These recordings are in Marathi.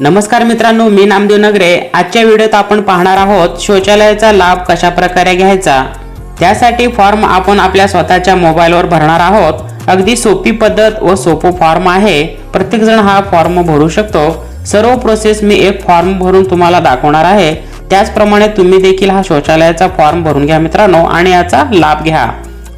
नमस्कार मित्रांनो मी नामदेव नगरे. आजच्या व्हिडिओत आपण पाहणार आहोत शौचालयाचा लाभ कशा प्रकारे घ्यायचा? त्यासाठी फॉर्म आपण आपल्या स्वतःच्या मोबाईलवर भरणार आहोत. अगदी सोपी पद्धत व सोपं फॉर्म आहे. प्रत्येकजण हा फॉर्म भरू शकतो. सर्व प्रोसेस मी एक फॉर्म भरून तुम्हाला दाखवणार आहे. त्याचप्रमाणे तुम्ही देखील हा शौचालयाचा फॉर्म भरून घ्या मित्रांनो आणि याचा लाभ घ्या.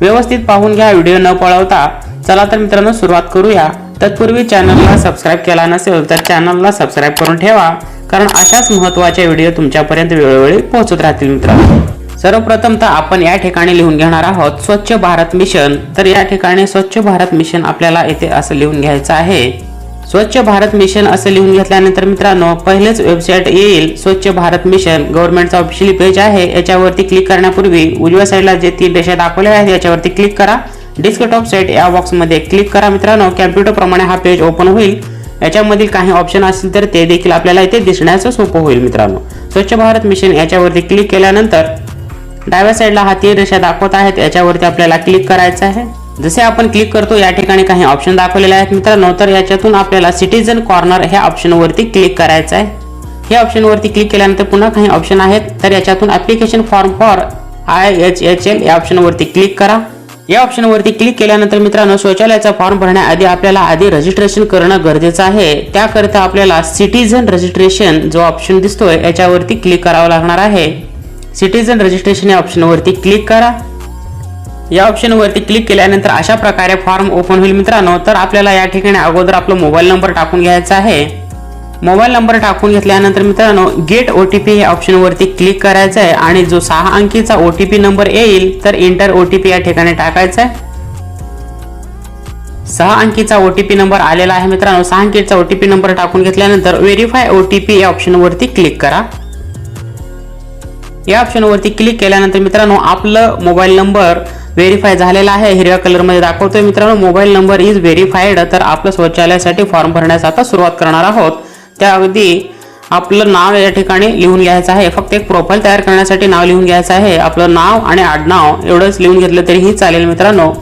व्यवस्थित पाहून घ्या व्हिडिओ न पळवता. चला तर मित्रांनो सुरुवात करूया. तत्पूर्वी चॅनलला सबस्क्राईब केला नसेल तर चॅनलला सबस्क्राईब करून ठेवा. कारण अशाच महत्त्वाच्या व्हिडिओ तुमच्यापर्यंत वेळोवेळी पोहोचत राहतील मित्रांनो. सर्वप्रथम तर आपण या ठिकाणी लिहून घेणार आहोत स्वच्छ भारत मिशन. तर या ठिकाणी स्वच्छ भारत मिशन आपल्याला येथे असं लिहून घ्यायचं आहे. स्वच्छ भारत मिशन असं लिहून घेतल्यानंतर मित्रांनो पहिलेच वेबसाईट येईल स्वच्छ भारत मिशन. गव्हर्नमेंटचा ऑफिशियल पेज आहे. याच्यावरती क्लिक करण्यापूर्वी उजव्या साईडला जे तीन रेषा दाखवल्या आहेत याच्यावरती क्लिक करा. डेस्कटॉप सेट या बॉक्समध्ये क्लिक करा मित्रांनो. कॅम्प्युटरप्रमाणे हा पेज ओपन होईल. याच्यामधील काही ऑप्शन असतील तर ते देखील आपल्याला इथे दिसण्याचं सोपं होईल मित्रांनो. स्वच्छ भारत मिशन याच्यावरती क्लिक केल्यानंतर डाव्या साईडला हा तीन रेषा दाखवत आहेत. याच्यावरती आपल्याला क्लिक करायचं आहे. जसे आपण क्लिक करतो या ठिकाणी काही ऑप्शन दाखवलेले आहेत मित्रांनो. तर याच्यातून आपल्याला सिटीजन कॉर्नर ह्या ऑप्शनवरती क्लिक करायचं आहे. ह्या ऑप्शनवरती क्लिक केल्यानंतर पुन्हा काही ऑप्शन आहेत. तर याच्यातून application form for I H H L या ऑप्शनवरती क्लिक करा. या ऑप्शनवरती क्लिक केल्यानंतर मित्रांनो शौचालयाचा फॉर्म भरण्याआधी आपल्याला आधी रजिस्ट्रेशन करणं गरजेचं आहे. त्याकरिता आपल्याला सिटीजन रजिस्ट्रेशन जो ऑप्शन दिसतोय याच्यावरती क्लिक करावं लागणार आहे. सिटीजन रजिस्ट्रेशन या ऑप्शनवरती क्लिक करा. या ऑप्शनवरती क्लिक केल्यानंतर अशा प्रकारे फॉर्म ओपन होईल मित्रांनो. तर आपल्याला या ठिकाणी अगोदर आपला मोबाईल नंबर टाकून घ्यायचा आहे. मोबाईल नंबर टाकून घेतल्यानंतर मित्रांनो गेट ओ टी पी या ऑप्शनवरती क्लिक करायचं आहे आणि जो सहा अंकीचा ओ टी पी नंबर येईल तर इंटर ओ टी पी या ठिकाणी टाकायचा आहे. सहा अंकीचा ओ टी पी नंबर आलेला आहे मित्रांनो सहा अंकीचा ओ टी पी नंबर टाकून घेतल्यानंतर व्हेरीफाय ओ टी पी या ऑप्शनवरती क्लिक करा. या ऑप्शनवरती क्लिक केल्यानंतर मित्रांनो आपलं मोबाईल नंबर व्हेरीफाय झालेला आहे हिरव्या कलरमध्ये दाखवतोय मित्रांनो मोबाईल नंबर इज व्हेरीफाईड तर आपलं शौचालयासाठी फॉर्म भरण्यास आता सुरुवात करणार आहोत. त्या अगदी आपलं नाव या ठिकाणी लिहून घ्यायचं आहे. फक्त एक प्रोफाईल तयार करण्यासाठी नाव लिहून घ्यायचं आहे. आपलं नाव आणि आडनाव एवढंच लिहून घेतलं तरीही चालेल मित्रांनो.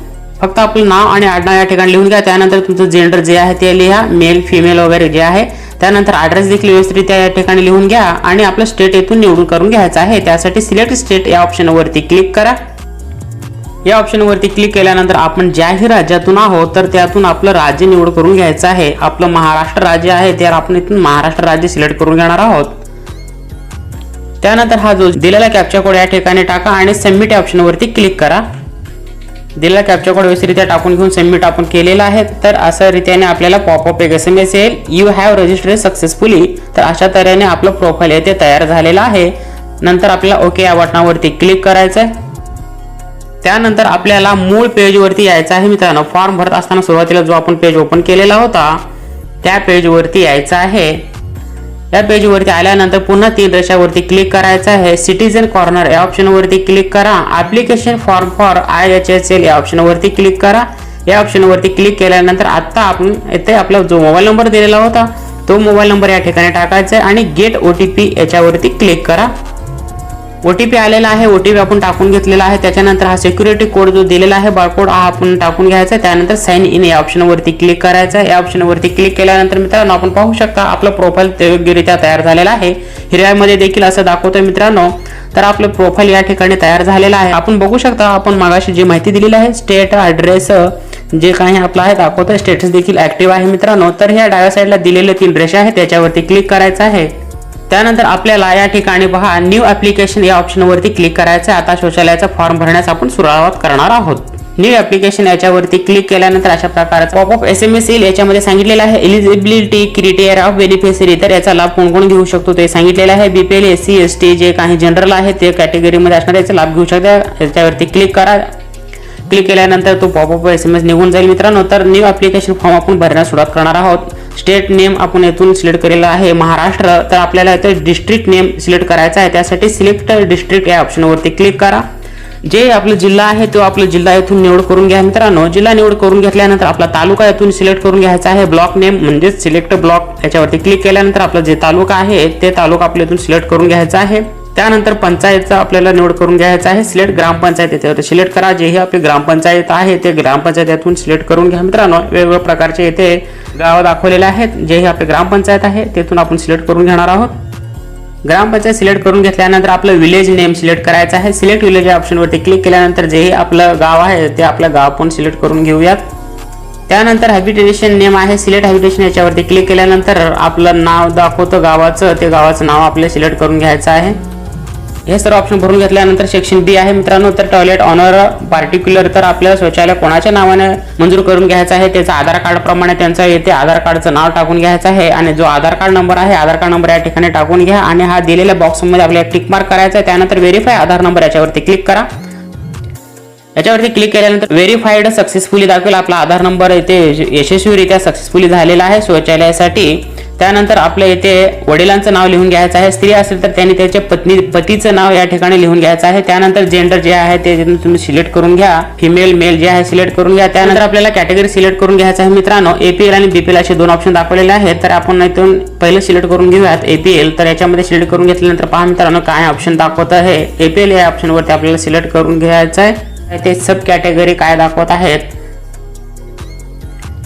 फक्त आपलं नाव आणि आडनाव या ठिकाणी लिहून घ्या. त्यानंतर तुमचं जेंडर जे आहे ते लिहा. मेल फिमेल वगैरे जे आहे. त्यानंतर ॲड्रेस देखील व्यवस्थित या ठिकाणी लिहून घ्या आणि आपलं स्टेट येथून निवडून करून घ्यायचं आहे. त्यासाठी सिलेक्ट स्टेट या ऑप्शनवरती क्लिक करा. या ऑप्शनवरती क्लिक केल्यानंतर आपण ज्याही राज्यातून आहोत तर त्यातून आपलं राज्य निवड करून घ्यायचं आहे. आपलं महाराष्ट्र राज्य आहे त्यावर आपण इथून महाराष्ट्र राज्य सिलेक्ट करून घेणार आहोत. त्यानंतर हा जो दिलेला कॅप्चा कोड या ठिकाणी टाका आणि सबमिट या ऑप्शनवरती क्लिक करा. दिलेला कॅप्चा कोड व्यवस्थितरित्या टाकून घेऊन सबमिट आपण केलेला आहे. तर अशा रीतीने आपल्याला पॉपअप एक एस एम एस येईल यू हॅव रजिस्टर्ड सक्सेसफुली तर अशा तऱ्हेने आपलं प्रोफाईल येथे तयार झालेलं आहे. नंतर आपल्याला ओके या बटनावरती क्लिक करायचं आहे त्यानंतर आपल्याला मूळ पेजवरती यायचं आहे मित्रांनो. फॉर्म भरत असताना सुरुवातीला जो आपण पेज ओपन केलेला होता त्या पेजवरती यायचं आहे. या पेजवरती आल्यानंतर पुन्हा तीन रेषावरती क्लिक करायचं आहे. सिटीजन कॉर्नर या ऑप्शनवरती क्लिक करा. Application form for I H S L या ऑप्शनवरती क्लिक करा. या ऑप्शनवरती क्लिक केल्यानंतर आत्ता आपण येथे आपला जो मोबाईल नंबर दिलेला होता तो मोबाईल नंबर या ठिकाणी टाकायचा आहे आणि गेट ओ टी पी याच्यावरती क्लिक करा. ओ टी पी आलेला आहे ओ टी पी आपण टाकून घेतलेला आहे. त्याच्यानंतर हा सिक्युरिटी कोड जो दिलेला आहे बारकोड हा आपण टाकून घ्यायचा आहे. त्यानंतर साईन इन या ऑप्शनवरती क्लिक करायचा आहे. या ऑप्शनवरती क्लिक केल्यानंतर मित्रांनो आपण पाहू शकता आपलं प्रोफाईल योग्यरित्या तयार झालेला आहे. हिरव्यामध्ये देखील असं दाखवतोय मित्रांनो. तर आपलं प्रोफाईल या ठिकाणी तयार झालेलं आहे. आपण बघू शकता आपण मागाशी जी माहिती दिलेली आहे स्टेट ॲड्रेस जे काही आपलं आहे दाखवतं स्टेटस देखील ऍक्टिव्ह आहे मित्रांनो. तर ह्या डाव्या साईडला दिलेले तीन रेषा आहे त्याच्यावरती क्लिक करायचं आहे. त्यानंतर आपल्याला या ठिकाणी पहा न्यू ॲप्लिकेशन या ऑप्शनवरती क्लिक करायचं आहे आता शौचालयाचा फॉर्म भरण्यास आपण सुरुवात करणार आहोत. न्यू ॲप्लिकेशन याच्यावरती क्लिक केल्यानंतर अशा प्रकारचा पॉपअप एस एम एस येईल. याच्यामध्ये सांगितलेलं आहे एलिजिबिलिटी क्रिटेरिया ऑफ बेनिफिशरी तर याचा लाभ कोण कोण घेऊ शकतो? ते सांगितलेलं आहे BPL S C S T जे काही जनरल आहे ते कॅटेगरीमध्ये असणार याचा लाभ घेऊ शकता. याच्यावरती क्लिक करा. क्लिक केल्यानंतर तो pop up S M S निघून जाईल मित्रांनो. तर न्यू ॲप्लिकेशन फॉर्म आपण भरण्यास सुरुवात करणार आहोत. स्टेट नेम आपण येथून सिलेक्ट केलेला आहे. महाराष्ट्र तर आपल्याला इथं डिस्ट्रिक्ट नेम सिलेक्ट करायचा आहे. त्यासाठी सिलेक्ट डिस्ट्रिक्ट या ऑप्शनवरती क्लिक करा. जे आपलं जिल्हा आहे तो आपला जिल्हा येथून निवड करून घ्या मित्रांनो. जिल्हा निवड करून घेतल्यानंतर आपला तालुका येथून सिलेक्ट करून घ्यायचा आहे. ब्लॉक नेम म्हणजेच सिलेक्ट ब्लॉक याच्यावरती क्लिक केल्यानंतर आपला जे तालुका आहे ते तालुका आपल्या इथून सिलेक्ट करून घ्यायचा आहे. त्यानंतर पंचायतचा आपल्याला निवड करून घ्यायचा आहे. सिलेक्ट ग्रामपंचायत येथे सिलेक्ट करा जेही आपली ग्रामपंचायत आहे ते ग्रामपंचायतीतून सिलेक्ट करून घ्या मित्रांनो. वेगवेगळ्या प्रकारचे येथे गावं दाखवलेले आहेत. जेही आपले ग्रामपंचायत आहे तेथून आपण सिलेक्ट करून घेणार आहोत. ग्रामपंचायत सिलेक्ट करून घेतल्यानंतर आपलं विलेज नेम सिलेक्ट करायचं आहे. सिलेक्ट विलेज या ऑप्शनवरती क्लिक केल्यानंतर जेही आपलं गाव आहे ते आपलं गाव पण सिलेक्ट करून घेऊयात. त्यानंतर हॅबिटेशन नेम आहे. सिलेक्ट हॅबिटेशन याच्यावरती क्लिक केल्यानंतर आपलं नाव दाखवतं गावाचं. ते गावाचं नाव आपल्याला सिलेक्ट करून घ्यायचं आहे. हे सर्व ऑप्शन भरून घेतल्यानंतर सेक्शन बी आहे मित्रांनो. तर टॉयलेट ऑनर पार्टिक्युलर तर आपल्याला शौचालय कोणाच्या नावाने मंजूर करून घ्यायचं आहे? त्याचं आधार कार्ड प्रमाणे त्यांचं येथे आधार कार्डचं नाव टाकून घ्यायचं आहे आणि जो आधार कार्ड नंबर आहे आधार कार्ड नंबर या ठिकाणी टाकून घ्या आणि हा दिलेल्या बॉक्समध्ये आपल्याला टिक मार्क करायचा आहे. त्यानंतर व्हेरीफाय आधार नंबर याच्यावरती क्लिक करा. याच्यावरती क्लिक केल्यानंतर व्हेरीफाईड सक्सेसफुली दाखवेल. आपला आधार नंबर इथे यशस्वीरित्या सक्सेसफुली झालेला आहे. शौचालयासाठी त्यानंतर आपल्या इथे वडिलांचं नाव लिहून घ्यायचं आहे. स्त्री असेल तर त्यांनी त्याच्या पत्नी पतीचं नाव या ठिकाणी लिहून घ्यायचं आहे. त्यानंतर जेंडर जे आहे ते तुम्ही सिलेक्ट करून घ्या. फिमेल मेल जे आहे सिलेक्ट करून घ्या. त्यानंतर आपल्याला कॅटेगरी सिलेक्ट करून घ्यायचं आहे. मित्रांनो एपीएल आणि बीपीएल असे दोन ऑप्शन दाखवलेले आहेत. तर आपण इथून पहिलं सिलेक्ट करून घेऊयात एपीएल तर याच्यामध्ये सिलेक्ट करून घेतल्यानंतर पहा मित्रांनो काय ऑप्शन दाखवत आहे. एपीएल या ऑप्शनवरती आपल्याला सिलेक्ट करून घ्यायचं आहे. ते सब कॅटेगरी काय दाखवत आहेत?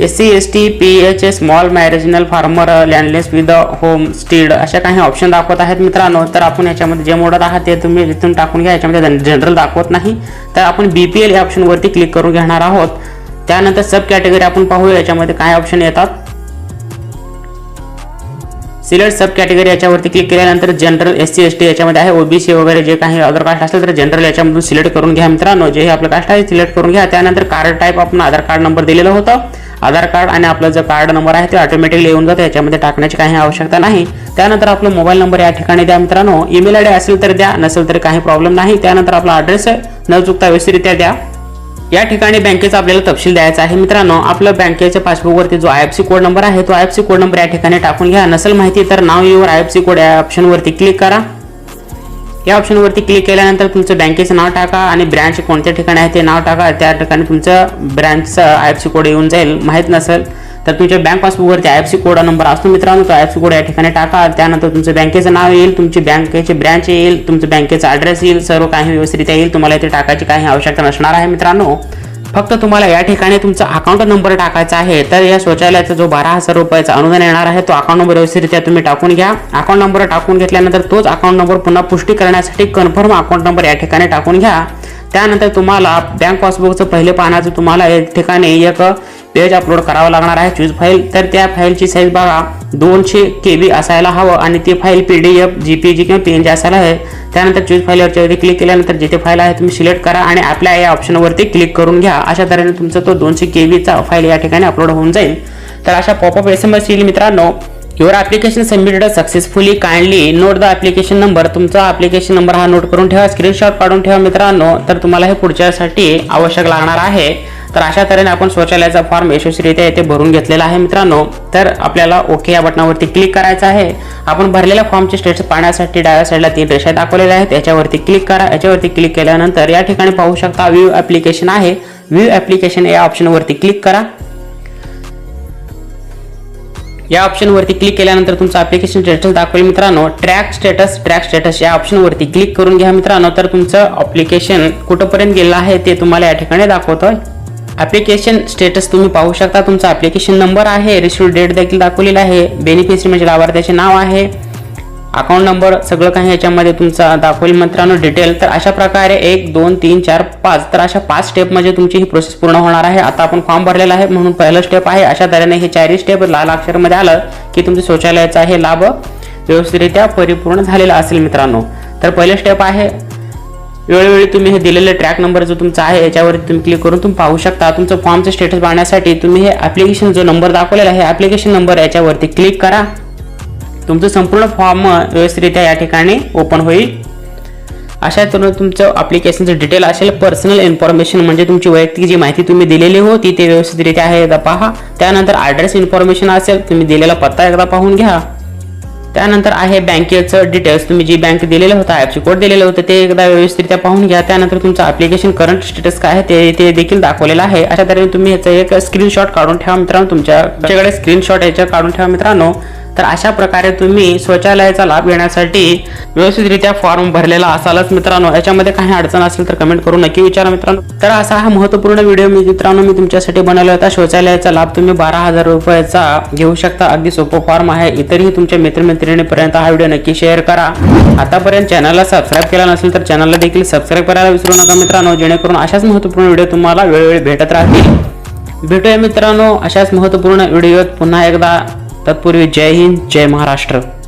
S C S T P H A small marginal farmer landless with homestead अशा काही ऑप्शन दाखवत आहेत मित्रांनो. तर आपण याच्यामध्ये जे मोडत आहात ते तुम्ही इथून टाकून घ्या. याच्यामध्ये जनरल दाखवत नाही. तर आपण बी पी एल या ऑप्शनवरती क्लिक करून घेणार आहोत. त्यानंतर सब कॅटेगरी आपण पाहूया. याच्यामध्ये काय ऑप्शन येतात? सिलेक्ट सब कॅटेगरी याच्यावरती क्लिक केल्यानंतर general S C S T याच्यामध्ये आहे. ओबीसी वगैरे जे काही अदर कास्ट असेल तर जनरल याच्यामधून सिलेक्ट करून घ्या मित्रांनो. जे आपलं कास्ट आहे सिलेक्ट करून घ्या. त्यानंतर कार्ड टाईप आपण आधार कार्ड नंबर दिलेलं होतं. आधार कार्ड आणि आपलं जो कार्ड नंबर आहे ते ऑटोमॅटिकली येऊन जातं याच्यामध्ये टाकण्याची काही आवश्यकता नाही. त्यानंतर आपला मोबाईल नंबर या ठिकाणी द्या मित्रांनो. ईमेल आय डी असेल तर द्या नसेल तर काही प्रॉब्लेम नाही. त्यानंतर आपला ॲड्रेस न चुकता व्यवस्थितरित्या द्या. या ठिकाणी बँकेचा आपल्याला तपशील द्यायचा आहे मित्रांनो. आपलं बँकेच्या पासबुकवरती जो I F C code number आहे तो I F C code number या ठिकाणी टाकून घ्या. नसेल माहिती तर नाव your I F C code या ऑप्शनवरती क्लिक करा. या ऑप्शनवरती क्लिक केल्यानंतर तुमचं बँकेचं नाव टाका आणि ब्रँच कोणत्या ठिकाणी आहे ते नाव टाका. त्या ठिकाणी तुमचं ब्रँचचा आय एफ सी कोड येऊन जाईल. माहीत नसेल तर तुमच्या bank पासबुकवरती I F C code number असतो मित्रांनो. तो आय एफ सी कोड या ठिकाणी टाका. त्यानंतर तुमचं बँकेचं नाव येईल. तुमची बँकेची ब्रँच येईल. तुमचं बँकेचा ॲड्रेस येईल. सर्व काही व्यवस्थित येईल. तुम्हाला इथे टाकायची काही आवश्यकता नसणार आहे मित्रांनो. फक्त तुम्हाला या ठिकाणी तुमचा अकाउंट नंबर टाकायचा आहे तर या शौचालयाचा जो बारा हजार रुपयाचा अनुदान येणार आहे तो अकाउंट नंबर व्यवस्थितरित्या तुम्ही टाकून घ्या. अकाउंट नंबर टाकून घेतल्यानंतर तोच अकाउंट नंबर पुन्हा पुष्टी करण्यासाठी कन्फर्म अकाउंट नंबर या ठिकाणी टाकून घ्या. त्यानंतर तुम्हाला बँक पासबुकचं पहिले पानाचं तुम्हाला या ठिकाणी एक पेज अपलोड करावं लागणार आहे चूज फाईल तर त्या फाईलची साईज बघा. दोनशे के बी असायला हवं आणि ती file P D F G P G किंवा पी एन जी असायला आहे त्यानंतर चूज फाईलवरच्यावरती क्लिक केल्यानंतर जिथे फाईल आहे तुम्ही सिलेक्ट करा आणि आपल्या या ऑप्शनवरती क्लिक करून घ्या. अशा तऱ्हेने तुमचा तो दोनशे के बीचा फाईल या ठिकाणी अपलोड होऊन जाईल. तर अशा पॉपअप एस एम एस येईल मित्रांनो. Your application submitted successfully kindly note the application number तुमचा ॲप्लिकेशन नंबर हा नोट करून ठेवा स्क्रीनशॉट काढून ठेवा मित्रांनो. तर तुम्हाला हे पुढच्यासाठी आवश्यक लागणार आहे. तर अशा तऱ्हेने आपण शौचालयाचा फॉर्म यशस्वीरित्या येथे भरून घेतलेला आहे मित्रांनो. तर आपल्याला ओके या बटनावरती क्लिक करायचं आहे. आपण भरलेल्या फॉर्मचे स्टेटस पाहण्यासाठी डाव्या साईडला तीन रेषा दाखवलेल्या आहेत. याच्यावरती क्लिक करा. याच्यावरती क्लिक केल्यानंतर या ठिकाणी पाहू शकता व्ह्यू ॲप्लिकेशन आहे. व्ह्यू ॲप्लिकेशन या ऑप्शनवरती क्लिक करा. या ऑप्शनवरती क्लिक केल्यानंतर तुमचं ॲप्लिकेशन स्टेटस दाखवेल मित्रांनो. ट्रॅक स्टेटस ट्रॅक स्टेटस या ऑप्शनवरती क्लिक करून घ्या मित्रांनो. तर तुमचं ॲप्लिकेशन कुठंपर्यंत गेलं आहे ते तुम्हाला या ठिकाणी दाखवतोय. ॲप्लिकेशन स्टेटस तुम्ही पाहू शकता. तुमचा ॲप्लिकेशन नंबर आहे. रिसिव्ह डेट देखील दाखवलेला आहे. बेनिफिशरी म्हणजे लाभार्थ्याचे नाव आहे. अकाउंट नंबर सगळं काही याच्यामध्ये तुमचा दाखवेल मित्रांनो. डिटेल तर अशा प्रकारे एक दोन तीन चार पाच. तर अशा पाच स्टेपमध्ये म्हणजे तुमची ही प्रोसेस पूर्ण होणार आहे. आता आपण फॉर्म भरलेला आहे. म्हणून पहिलं स्टेप आहे. अशा तऱ्हेने हे चारही स्टेप लाल अक्षरमध्ये आलं की तुमचं शौचालयाचा हे लाभ व्यवस्थितरित्या परिपूर्ण झालेला असेल मित्रांनो. तर पहिलं स्टेप आहे वेळोवेळी तुम्ही हे दिलेले ट्रॅक नंबर जो तुमचा आहे याच्यावरती तुम्ही क्लिक करून तुम्ही पाहू शकता. तुमचं फॉर्मचं स्टेटस पाहण्यासाठी तुम्ही हे ॲप्लिकेशन जो नंबर दाखवलेला आहे ॲप्लिकेशन नंबर याच्यावरती क्लिक करा. तुमचं संपूर्ण फॉर्म व्यवस्थितरित्या या ठिकाणी ओपन होईल. अशा तर तुमचं ॲप्लिकेशनचं डिटेल असेल पर्सनल इन्फॉर्मेशन म्हणजे तुमची वैयक्तिक जी माहिती तुम्ही दिलेली होती ते व्यवस्थितरित्या आहे एकदा पहा. त्यानंतर ॲड्रेस इन्फॉर्मेशन असेल तुम्ही दिलेला पत्ता एकदा पाहून घ्या. त्यानंतर आहे बँकेचं डिटेल्स तुम्ही जी बँक दिलेलं होतं ॲपची कोड दिलेलं होतं ते एकदा व्यवस्थितरित्या पाहून घ्या. त्यानंतर तुमचं ॲप्लिकेशन करंट स्टेटस काय आहे ते ते देखील दाखवलेलं आहे. अशा तऱ्हेने तुम्ही ह्याचं एक स्क्रीनशॉट काढून ठेवा मित्रांनो. तुमच्याकडे स्क्रीनशॉट याच्या काढून ठेवा मित्रांनो. तर अशा प्रकारे तुम्ही शौचालयाचा लाभ घेण्यासाठी व्यवस्थितरित्या फॉर्म भरलेला असालच मित्रांनो. याच्यामध्ये काही अडचण असेल तर कमेंट करून नक्की विचारा मित्रांनो. तर असा हा महत्त्वपूर्ण व्हिडिओ मी मित्रांनो मी तुमच्यासाठी बनवला होता. शौचालयाचा लाभ तुम्ही बारा हजार रुपयाचा घेऊ शकता. अगदी सोपं फॉर्म आहे. इतरही तुमच्या मित्रमैत्रिणीपर्यंत हा व्हिडिओ नक्की शेअर करा. आतापर्यंत चॅनलला सबस्क्राईब केला नसेल तर चॅनलला देखील सबस्क्राईब करायला विसरू नका मित्रांनो. जेणेकरून अशाच महत्त्वपूर्ण व्हिडिओ तुम्हाला वेळोवेळी भेटत राहतील. भेटूया मित्रांनो. अशाच महत्त्वपूर्ण व्हिडिओत पुन्हा एकदा. तत्पूर्वी जय हिंद जय महाराष्ट्र.